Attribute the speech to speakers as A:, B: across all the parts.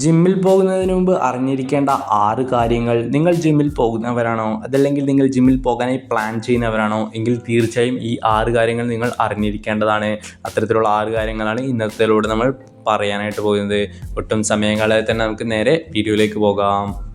A: ജിമ്മിൽ പോകുന്നതിന് മുമ്പ് അറിഞ്ഞിരിക്കേണ്ട ആറ് കാര്യങ്ങൾ. നിങ്ങൾ ജിമ്മിൽ പോകുന്നവരാണോ? അതല്ലെങ്കിൽ നിങ്ങൾ ജിമ്മിൽ പോകാനായി പ്ലാൻ ചെയ്യുന്നവരാണോ? എങ്കിൽ തീർച്ചയായും ഈ ആറ് കാര്യങ്ങൾ നിങ്ങൾ അറിഞ്ഞിരിക്കേണ്ടതാണ്. അത്തരത്തിലുള്ള ആറ് കാര്യങ്ങളാണ് ഇന്നത്തെ നമ്മൾ പറയാനായിട്ട് പോകുന്നത്. ഒട്ടും സമയം കളയാതെ തന്നെ നമുക്ക് നേരെ വീഡിയോയിലേക്ക് പോകാം.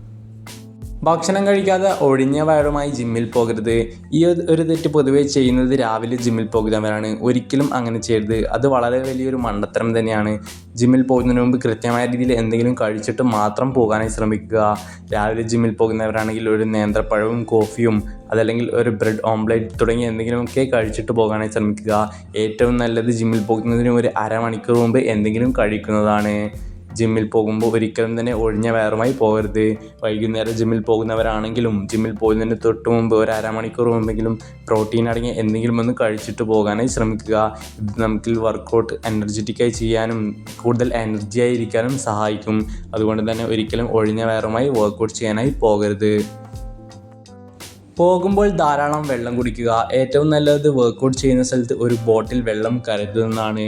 A: ഭക്ഷണം കഴിക്കാതെ ഒഴിഞ്ഞ വയറുമായി ജിമ്മിൽ പോകരുത്. ഈ ഒരു- തെറ്റ് പൊതുവേ ചെയ്യുന്നത് രാവിലെ ജിമ്മിൽ പോകുന്നവരാണ്. ഒരിക്കലും അങ്ങനെ ചെയ്യരുത്. അത് വളരെ വലിയൊരു മണ്ടത്തരം തന്നെയാണ്. ജിമ്മിൽ പോകുന്നതിന് മുമ്പ് കൃത്യമായ രീതിയിൽ എന്തെങ്കിലും കഴിച്ചിട്ട് മാത്രം പോകാനായി ശ്രമിക്കുക. രാവിലെ ജിമ്മിൽ പോകുന്നവരാണെങ്കിൽ ഒരു നേന്ത്രപ്പഴവും കോഫിയും അതല്ലെങ്കിൽ ഒരു ബ്രെഡ് ഓംലെറ്റ് തുടങ്ങി എന്തെങ്കിലുമൊക്കെ കഴിച്ചിട്ട് പോകാനായി ശ്രമിക്കുക. ഏറ്റവും നല്ലത് ജിമ്മിൽ പോകുന്നതിന് ഒരു അരമണിക്കൂർ മുമ്പ് എന്തെങ്കിലും കഴിക്കുന്നതാണ്. ജിമ്മിൽ പോകുമ്പോൾ ഒരിക്കലും തന്നെ ഒഴിഞ്ഞ വയറുമായി പോകരുത്. വൈകുന്നേരം ജിമ്മിൽ പോകുന്നവരാണെങ്കിലും ജിമ്മിൽ പോകുന്നതിന് തൊട്ട് മുമ്പ് ഒരു അരമണിക്കൂർ മുമ്പെങ്കിലും പ്രോട്ടീൻ അടങ്ങിയ എന്തെങ്കിലും ഒന്ന് കഴിച്ചിട്ട് പോകാനായി ശ്രമിക്കുക. ഇത് നമുക്ക് വർക്കൗട്ട് എനർജറ്റിക്കായി ചെയ്യാനും കൂടുതൽ എനർജിയായി ഇരിക്കാനും സഹായിക്കും. അതുകൊണ്ട് തന്നെ ഒരിക്കലും ഒഴിഞ്ഞ വയറുമായി വർക്കൗട്ട് ചെയ്യാനായി പോകരുത്. പോകുമ്പോൾ ധാരാളം വെള്ളം കുടിക്കുക. ഏറ്റവും നല്ലത് വർക്കൗട്ട് ചെയ്യുന്ന സ്ഥലത്ത് ഒരു ബോട്ടിൽ വെള്ളം കരുതുന്നതാണ്.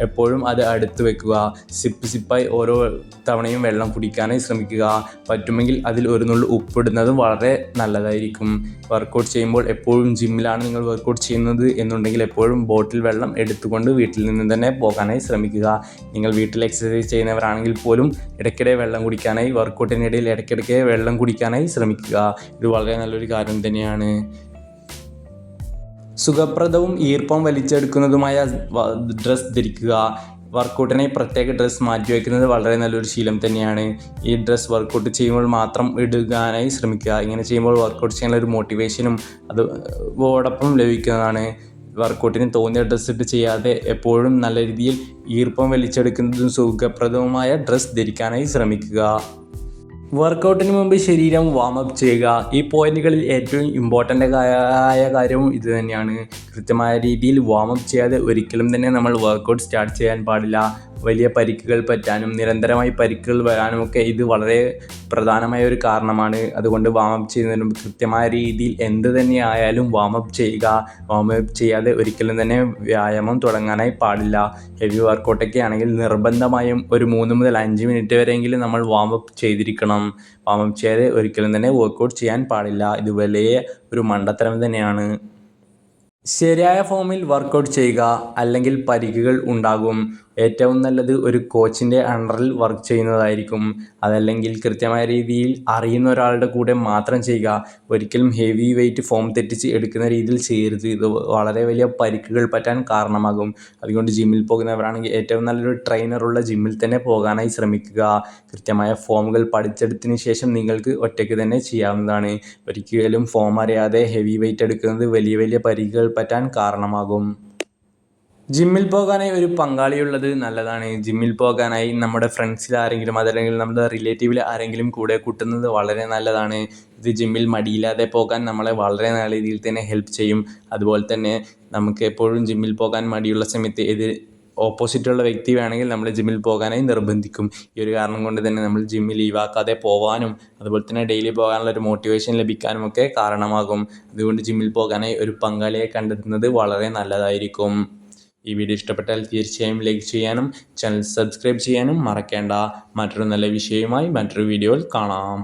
A: എപ്പോഴും അത് അടുത്ത് വെക്കുക. സിപ്പ് സിപ്പായി ഓരോ തവണയും വെള്ളം കുടിക്കാനായി ശ്രമിക്കുക. പറ്റുമെങ്കിൽ അതിൽ ഒരു നുള്ളു ഉപ്പിടുന്നതും വളരെ നല്ലതായിരിക്കും. വർക്കൗട്ട് ചെയ്യുമ്പോൾ എപ്പോഴും ജിമ്മിലാണ് നിങ്ങൾ വർക്കൗട്ട് ചെയ്യുന്നത് എന്നുണ്ടെങ്കിൽ എപ്പോഴും ബോട്ടിൽ വെള്ളം എടുത്തുകൊണ്ട് വീട്ടിൽ നിന്ന് തന്നെ പോകാനായി ശ്രമിക്കുക. നിങ്ങൾ വീട്ടിൽ എക്സസൈസ് ചെയ്യുന്നവരാണെങ്കിൽ പോലും ഇടയ്ക്കിടെ വെള്ളം കുടിക്കാനായി വർക്കൗട്ടിനിടയിൽ ഇടയ്ക്കിടയ്ക്ക് വെള്ളം കുടിക്കാനായി ശ്രമിക്കുക. ഇത് വളരെ നല്ലൊരു കാര്യം തന്നെയാണ്. സുഖപ്രദവും ഈർപ്പം വലിച്ചെടുക്കുന്നതുമായ ഡ്രസ്സ് ധരിക്കുക. വർക്കൗട്ടിനായി പ്രത്യേക ഡ്രസ്സ് മാറ്റി വയ്ക്കുന്നത് വളരെ നല്ലൊരു ശീലം തന്നെയാണ്. ഈ ഡ്രസ്സ് വർക്കൗട്ട് ചെയ്യുമ്പോൾ മാത്രം ഇടുകാനായി ശ്രമിക്കുക. ഇങ്ങനെ ചെയ്യുമ്പോൾ വർക്കൗട്ട് ചെയ്യാനുള്ള ഒരു മോട്ടിവേഷനും അത് അതോടൊപ്പം ലഭിക്കുന്നതാണ്. വർക്കൗട്ടിന് തോന്നിയ ഡ്രസ്സ് ഇട്ട് ചെയ്യാതെ എപ്പോഴും നല്ല രീതിയിൽ ഈർപ്പം വലിച്ചെടുക്കുന്നതും സുഖപ്രദവുമായ ഡ്രസ്സ് ധരിക്കാനായി ശ്രമിക്കുക. വർക്കൗട്ടിന് മുമ്പ് ശരീരം വാം അപ്പ് ചെയ്യുക. ഈ പോയിന്റുകളിൽ ഏറ്റവും ഇമ്പോർട്ടന്റ് ആയ കാര്യവും ഇത് തന്നെയാണ്. കൃത്യമായ രീതിയിൽ വാം അപ്പ് ചെയ്യാതെ ഒരിക്കലും തന്നെ നമ്മൾ വർക്കൗട്ട് സ്റ്റാർട്ട് ചെയ്യാൻ പാടില്ല. വലിയ പരിക്കുകൾ പറ്റാനും നിരന്തരമായി പരിക്കുകൾ വരാനും ഒക്കെ ഇത് വളരെ പ്രധാനമായ ഒരു കാരണമാണ്. അതുകൊണ്ട് വാം അപ്പ് ചെയ്യുന്നതിന് കൃത്യമായ രീതിയിൽ എന്ത് തന്നെ ആയാലും വാം അപ്പ് ചെയ്യുക വാം അപ്പ് ചെയ്യാതെ ഒരിക്കലും തന്നെ വ്യായാമം തുടങ്ങാനായി പാടില്ല. ഹെവി വർക്കൗട്ടൊക്കെ ആണെങ്കിൽ നിർബന്ധമായും ഒരു മൂന്ന് മുതൽ അഞ്ച് മിനിറ്റ് വരെയെങ്കിലും നമ്മൾ വാം അപ്പ് ചെയ്തിരിക്കണം. വാം അപ്പ് ചെയ്യാതെ ഒരിക്കലും തന്നെ വർക്കൗട്ട് ചെയ്യാൻ പാടില്ല. ഇത് വലിയ ഒരു മണ്ടത്തരം തന്നെയാണ്. ശരിയായ ഫോമിൽ വർക്കൗട്ട് ചെയ്യുക അല്ലെങ്കിൽ പരിക്കുകൾ ഉണ്ടാകും. ഏറ്റവും നല്ലത് ഒരു കോച്ചിന്റെ അണ്ടറിൽ വർക്ക് ചെയ്യുന്നതായിരിക്കും. അതല്ലെങ്കിൽ കൃത്യമായ രീതിയിൽ അറിയുന്ന ഒരാളുടെ കൂടെ മാത്രം ചെയ്യുക. ഒരിക്കലും ഹെവി വെയിറ്റ് ഫോം തെറ്റിച്ച് എടുക്കുന്ന രീതിയിൽ ചെയ്യരുത്. ഇത് വളരെ വലിയ പരിക്കുകൾ പറ്റാൻ കാരണമാകും. അതുകൊണ്ട് ജിമ്മിൽ പോകുന്നവരാണെങ്കിൽ ഏറ്റവും നല്ലൊരു ട്രെയിനറുള്ള ജിമ്മിൽ തന്നെ പോകാനായി ശ്രമിക്കുക. കൃത്യമായ ഫോമുകൾ പഠിച്ചെടുത്തതിന് ശേഷം നിങ്ങൾക്ക് ഒറ്റയ്ക്ക് തന്നെ ചെയ്യാവുന്നതാണ്. ഒരിക്കലും ഫോം അറിയാതെ ഹെവി വെയിറ്റ് എടുക്കുന്നത് വലിയ വലിയ പരിക്കുകൾ പറ്റാൻ കാരണമാകും. ജിമ്മിൽ പോകാനായി ഒരു പങ്കാളിയുള്ളത് നല്ലതാണ്. ജിമ്മിൽ പോകാനായി നമ്മുടെ ഫ്രണ്ട്സിൽ ആരെങ്കിലും അതല്ലെങ്കിൽ നമ്മുടെ റിലേറ്റീവിൽ ആരെങ്കിലും കൂടെ കൂട്ടുന്നത് വളരെ നല്ലതാണ്. ഇത് ജിമ്മിൽ മടിയില്ലാതെ പോകാൻ നമ്മളെ വളരെ നല്ല രീതിയിൽ തന്നെ ഹെൽപ്പ് ചെയ്യും. അതുപോലെ തന്നെ നമുക്ക് എപ്പോഴും ജിമ്മിൽ പോകാൻ മടിയുള്ള സമയത്ത് എതിർ ഓപ്പോസിറ്റുള്ള വ്യക്തി വേണമെങ്കിൽ നമ്മൾ ജിമ്മിൽ പോകാനായി നിർബന്ധിക്കും. ഈ ഒരു കാരണം കൊണ്ട് തന്നെ നമ്മൾ ജിമ്മിൽ ലീവാക്കാതെ പോകാനും അതുപോലെ തന്നെ ഡെയിലി പോകാനുള്ള ഒരു മോട്ടിവേഷൻ ലഭിക്കാനും ഒക്കെ കാരണമാകും. അതുകൊണ്ട് ജിമ്മിൽ പോകാനായി ഒരു പങ്കാളിയെ കണ്ടെത്തുന്നത് വളരെ നല്ലതായിരിക്കും. ഈ വീഡിയോ ഇഷ്ടപ്പെട്ടാൽ തീർച്ചയായും ലൈക്ക് ചെയ്യാനും ചാനൽ സബ്സ്ക്രൈബ് ചെയ്യാനും മറക്കേണ്ട. മറ്റൊരു നല്ല വിഷയവുമായി മറ്റൊരു വീഡിയോയിൽ കാണാം.